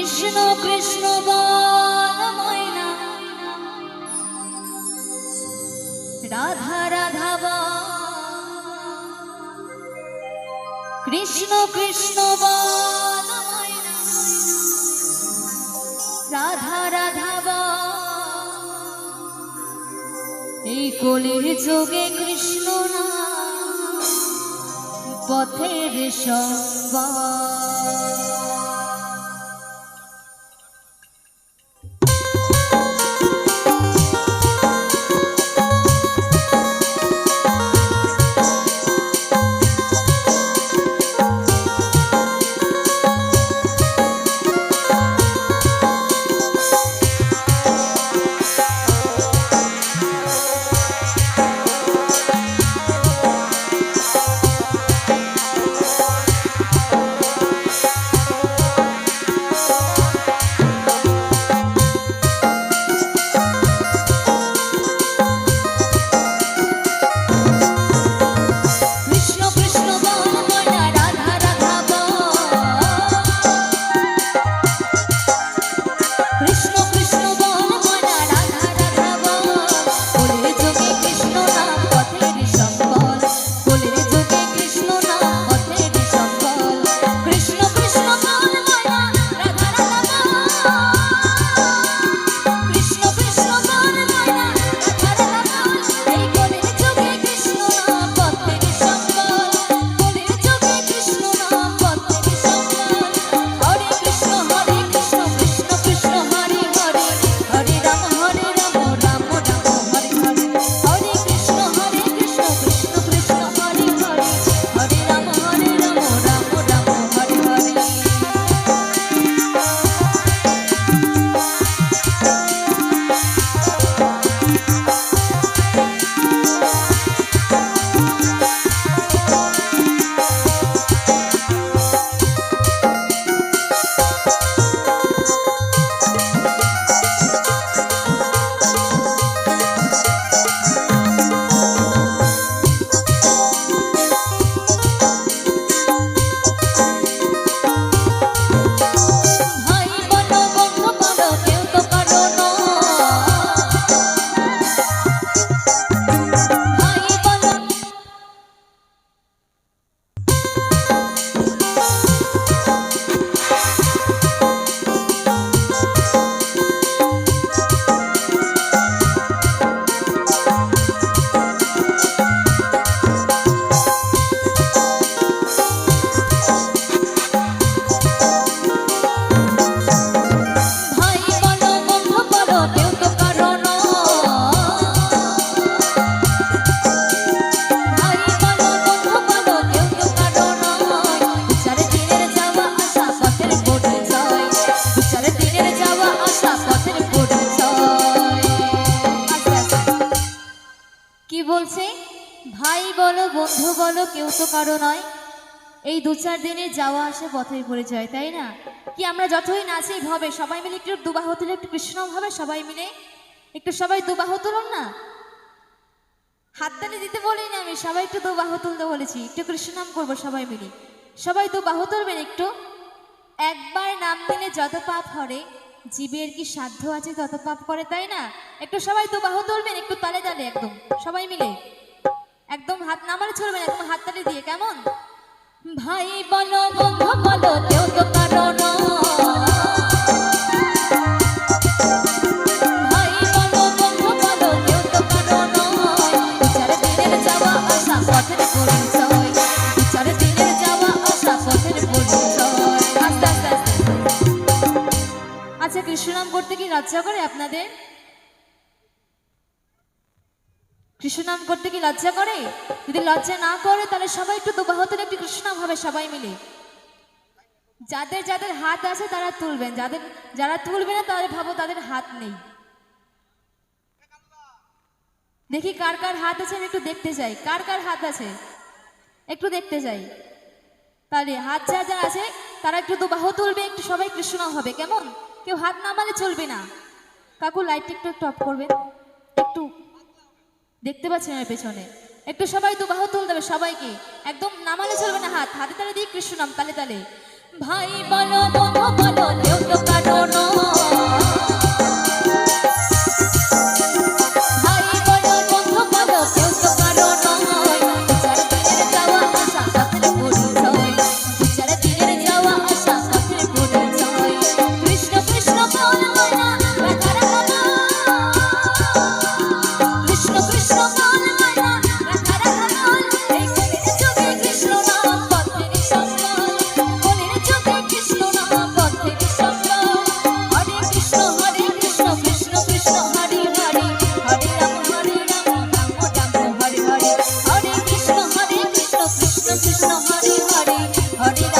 কৃষ্ণ কৃষ্ণ ময়না রাধা রাধা কৃষ্ণ কৃষ্ণ ময়না রাধা রাধা এই কলির যোগে কৃষ্ণ না পথের সম্বাদ বলছে, ভাই বলো, বন্ধু বলো, কেউ তো কারও নয়। এই দু চার দিনে যাওয়া আসা পথের পরিচয় তাই না? কি আমরা যতই নাচি ভাবে, সবাই মিলে একটু দুবাহ তুলে, একটু কৃষ্ণ ভাবে সবাই মিলে? একটু সবাই দুবাহ তুলুন না? হাততালি দিতে বলিনি আমি, সবাই একটু দুবাহ তুলতে বলেছি, একটু কৃষ্ণ নাম করব সবাই মিলে। সবাই দুবাহ তুলবেন একটু? একবার নাম নিলে যত পাপ হরে জীবের কি সাধ্য আছে তত পাপ করে, তাই না? একটু সবাই তো দুবাহ তুলবেন, একটু তালে তালে একদম, সবাই মিলে। একদম হাত নামারে ছড়বেন, একদম হাততালি দিয়ে, কেমন? ভাই বলো, বন্ধু বলো, কেউ তো কারও কৃষ্ণনাম করতে কি লজ্জা করে আপনাদের? কৃষ্ণনাম করতে কি লজ্জা করে? যদি লজ্জা না করে, তাহলে সবাই একটু দুবাহতের একটি কৃষ্ণনাম হবে সবাই মিলে। যাদের যাদের হাত আছে, তারা তুলবেন। যাদের, যারা তুলবে না তাদের ভাবো তাদের হাত নেই। দেখি কার কার হাত আছে, আমি একটু দেখতে চাই। কার কার হাত আছে? একটু দেখতে চাই। তাহলে হাত যা যা আছে, তারা একটু দুবাহ তুলবে, একটু সবাই কৃষ্ণনাম হবে। কেমন? কেউ হাত নামালে চলবে না। কাকু লাইটটা একটু একটু অফ করবেন একটু দেখতে পাচ্ছি আমার পেছনে। একটু সবাই দুবাহু তুলতে হবে সবাইকে। একদম নামালে চলবে না হাত। হাতে তালে দিয়ে কৃষ্ণ নাম, তালে তালে। ভাই বলো বলো কেউ হরে হরে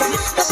হরে